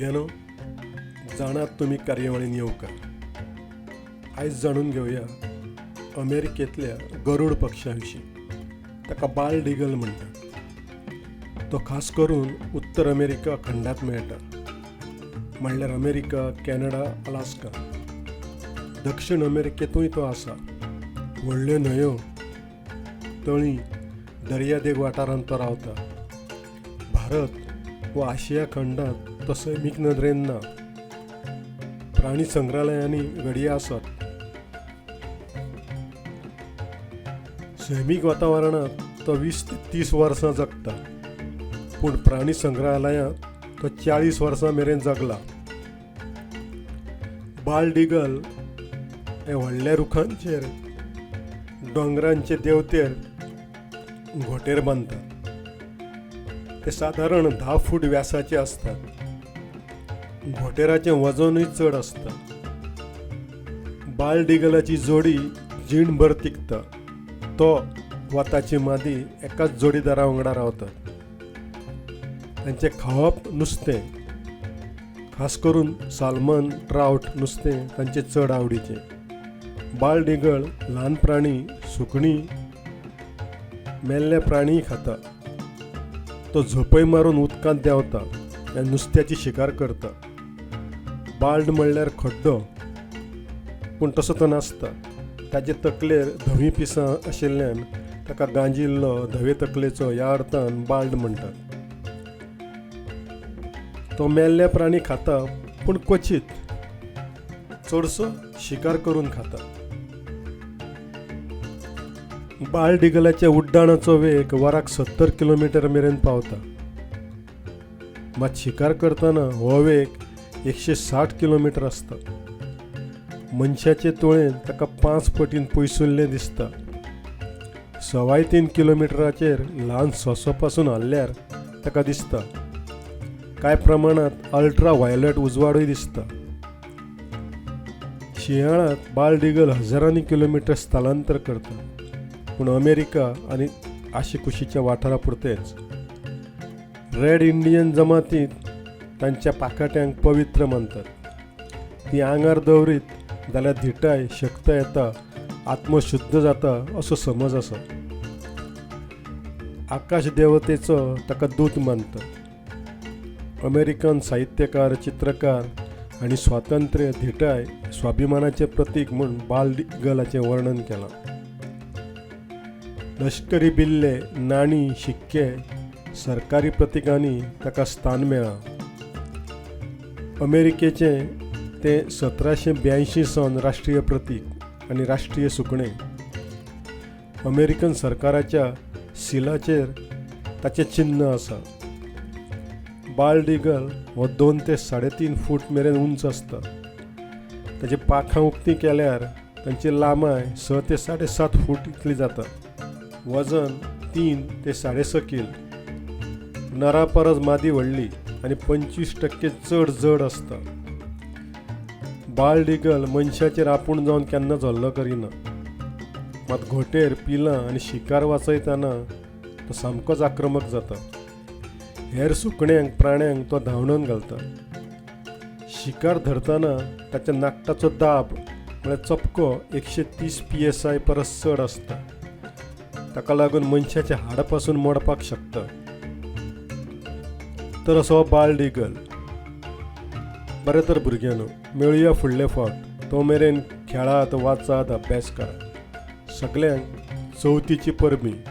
भुरग्यानो जाणात तुम्ही कार्यावळीन येवकार आयज जाणून घेवया अमेरिकेंतल्या गरुड पक्षा विशीं ताका बाल डिगल म्हणटात तो खास करून उत्तर अमेरिका खंडांत मेळटा म्हणल्यार अमेरिका कॅनडा अलास्का दक्षिण अमेरिकेतूय तो आसा व्हडल्यो न्हंयो तळी दर्यादेग वाठारांत तो रावता. भारत व आशिया खंडांत तो सैमीक नदरेन ना प्राणी संग्रहालयांनी घडये आसात सैमीक वातावरणात तो वीस ते तीस वर्सां जगता. पूण प्राणी संग्रहालयांत तो चाळीस वर्सां मेरेन जगला. बाल डिगल हे व्हडल्या रुखांचेर दोंगरांचे देंवतेर घोटेर बांदतात ते सादारण धा फूट व्यासाचे असतात. घोटेराचें वजनूय चड आसता बालडिगलाची जोडी जीणभर तिगता तो वा ताची मादी एकाच जोडीदारा वांगडा रावतात. तांचें खावप नुस्तें. खास करून सालमन ट्रावट नुस्तें तांचें चड आवडीचें. बालडिगळ ल्हान प्राणी सुकणीं मेल्ले प्राणीय खाता तो झोपय मारून उदकांत देंवता आनी नुस्त्याची शिकार करता. बाल्ड म्हणल्यार खड्डो. पूण तसो तो नासता. ताचे तकलेर धवी पिसां आशिल्ल्यान ताका गांजिल्लो धवे तकलेचो ह्या अर्थान बाल्ड म्हणटात. तो मेल्ले प्राणी खाता पूण क्वचित चडसो शिकार करून खाता. बाळ डिगलाच्या उड्डाणाचो वेग वराक सत्तर किलोमिटर मेरेन पावता. मात शिकार करतना हो वेग एकशे साठ किलोमिटर आसता मनशाचे तुळेन ताका पांच पटीन पयसुल्लें दिसता. सवाय तीन किलोमिटराचेर ल्हान सोंसो पासून हल्ल्यार ताका दिसता. कांय प्रमाणांत अल्ट्रा व्हायोलेट उजवाडूय दिसता. शियाळांत बालडिगल हजारांनी किलोमिटर स्थलांतर करता. पूण अमेरिका आनी आशिकुशीच्या वाठारा पुरतेच रेड इंडियन जमातींत तांच्या पाकट्यांक पवित्र मानतात ती आंगार दवरीत जाल्यार धिटाय शक्त येता आत्मशुद्ध जाता असो समज आसा आकाश देवतेचो ताका दूत मानतात अमेरिकन साहित्यकार चित्रकार आनी स्वातंत्र्य धिटाय स्वाभिमानाचें प्रतीक म्हूण बाल डिगलाचें वर्णन केलां. लश्करी बिल्ले नाणी शिक्के सरकारी प्रतिकांनी ताका स्थान मेळ्ळां अमेरिकेचें तें सतराशे ब्याऐंशी सन राष्ट्रीय प्रतीक आनी राष्ट्रीय सुकणें. अमेरिकन सरकाराच्या सिलाचेर ताचें चिन्ह आसा बाल हो दोन ते साडे तीन फूट मेरेन उंच आसता ताची पाखां उक्तीं केल्यार तांची लांबाय स ते साडे सात फूट इतली जाता. वजन तीन ते साडे स किल. नरा परस मादी व्हडली. आनी पंचवीस टक्के चड जड आसता बाल डिगल मनशाचेर आपूण जावन केन्नाच हल्लो करिना. मात घोटेर पिलां आनी शिकार वाचयतना तो सामकोच आक्रमक जाता. हेर सुकण्यांक प्राण्यांक तो धांवडोवन घालता. शिकार धरतना ताच्या नाकटाचो दाब म्हळ्यार चपको एकशे तीस पी एस आय परस चड आसता ताका लागून मनशाचे हाडपासून मोडपाक शकता. तर असो हो बाल डिगल. बरें तर भुरग्यांनो मेळुया फुडले फावट तो मेरेन खेळात वाचात अभ्यास करात सगल्यांक चवथीची परबीं